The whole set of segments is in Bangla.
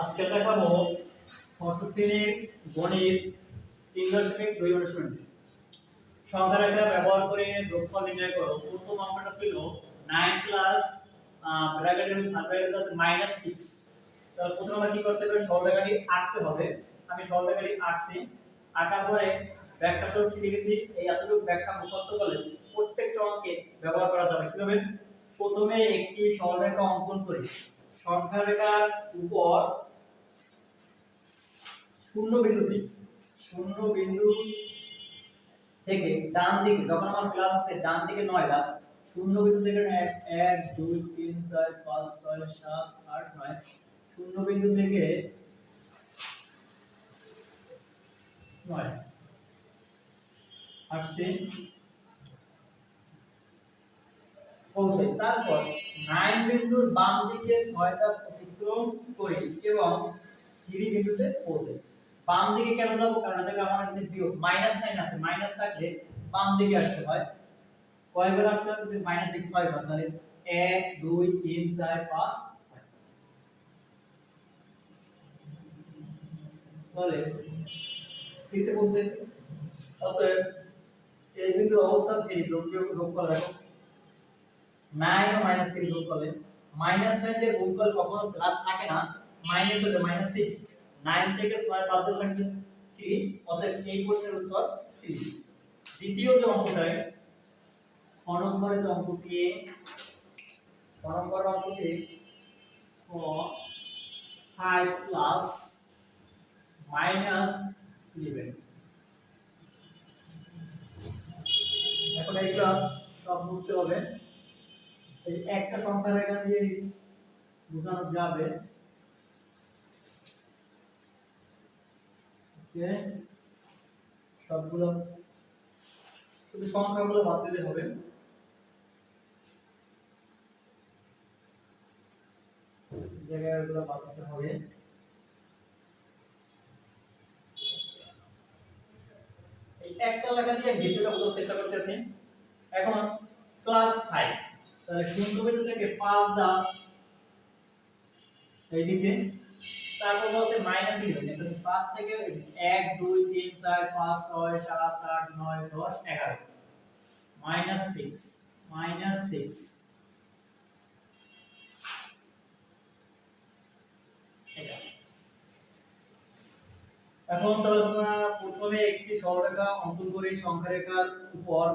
আজকে দেখাবো ষষ্ঠ শ্রেণির গণিত তিন দশমিক দুই অনুশীলন সংখ্যা রেখা ব্যবহার করে যোগফল নির্ণয় করো। প্রথম অঙ্কটা ছিল নাইন প্লাস ব্র্যাকেটের ব্র্যাকেট আছে মাইনাস সিক্স তাহলে প্রথমে আমরা কি করতে হবে? সরলরেখাটি আঁকতে হবে। আমি সরলরেখাটি আঁকছি। আঁকার পরে ব্যাখ্যা সহ কি লিখেছি? এই এতটুকু ব্যাখ্যা মুখস্থ করলে প্রত্যেকটা অঙ্কে ব্যবহার করা যাবে। কীভাবে প্রথমে একটি সরলরেখা অঙ্কন করি। সংখ্যা রেখার উপর শূন্য বিন্দুতে শূন্য বিন্দু থেকে ডান দিকে, যখন আমার ক্লাস আছে, ডান দিকে নয়টা শূন্য বিন্দু থেকে এক দুই, তিন, চার, পাঁচ, ছয়, সাত, আট, নয়, শূন্য বিন্দু থেকে নয়। আসছে পৌঁছে। তারপর নাইন বিন্দুর বাম দিকে ছয়টা অতিক্রম করি এবং থ্রি বিন্দুতে পৌঁছে। বাম দিকে কেন যাব? কারণ এটাকে আমার কাছে বিয়োগ মাইনাস সাইন আছে। মাইনাস থাকলে বাম দিকে আসতে হয়। কয় করে আসতে হবে? মাইনাস ফাইভ হয়, তাহলে এক, দুই, তিন, চার, পাঁচ, ছয়। তাহলে তিনটে পৌঁছেছে অতএব এই বিন্দুর অবস্থান থ্রি যোগ বিয়োগ যোগ করে নাইন ও মাইনাস থ্রি যোগ করলে মাইনাস সাইন দিয়ে গুণফল কখনো প্লাস থাকে না। মাইনাস হলে মাইনাস সিক্স নাইন থেকে ছয় বাদ দিলে থাকবে থ্রি অতএব এই প্রশ্নের উত্তর থ্রি দ্বিতীয় যে অঙ্কটায় খ নম্বরের যে অঙ্কটি, খ নম্বর অঙ্কটি ক ফাইভ প্লাস মাইনাস ইলেভেন এখন এইগুলা সব বুঝতে হবে। এই একটা সংখ্যা রেখা দিয়ে বোঝানো যাবে। সবগুলো শুধু সংখ্যাগুলো বাদ দিলে হবে। জায়গাগুলো বাদ দিতে হবে। একটা লেখা দিয়ে ভিডিওটা বোঝার চেষ্টা করতেছি। এখন ক্লাস 5 তাহলে শূন্য বিন্দু থেকে 5 দাও এইদিকে তারপর বলছে মাইনাস 11 এখানে 5 থেকে 1 2 3 4 5 6 7 8 9 10 11 মাইনাস 6 মাইনাস 6 এটা এখন তাহলে আমরা প্রথমে একটি সরলরেখা অঙ্কন করি সংখ্যা রেখার উপর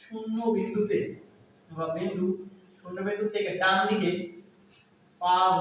শূন্য বিন্দুতে, বা বিন্দু, শূন্য বিন্দু থেকে ডান দিকে পাঁচ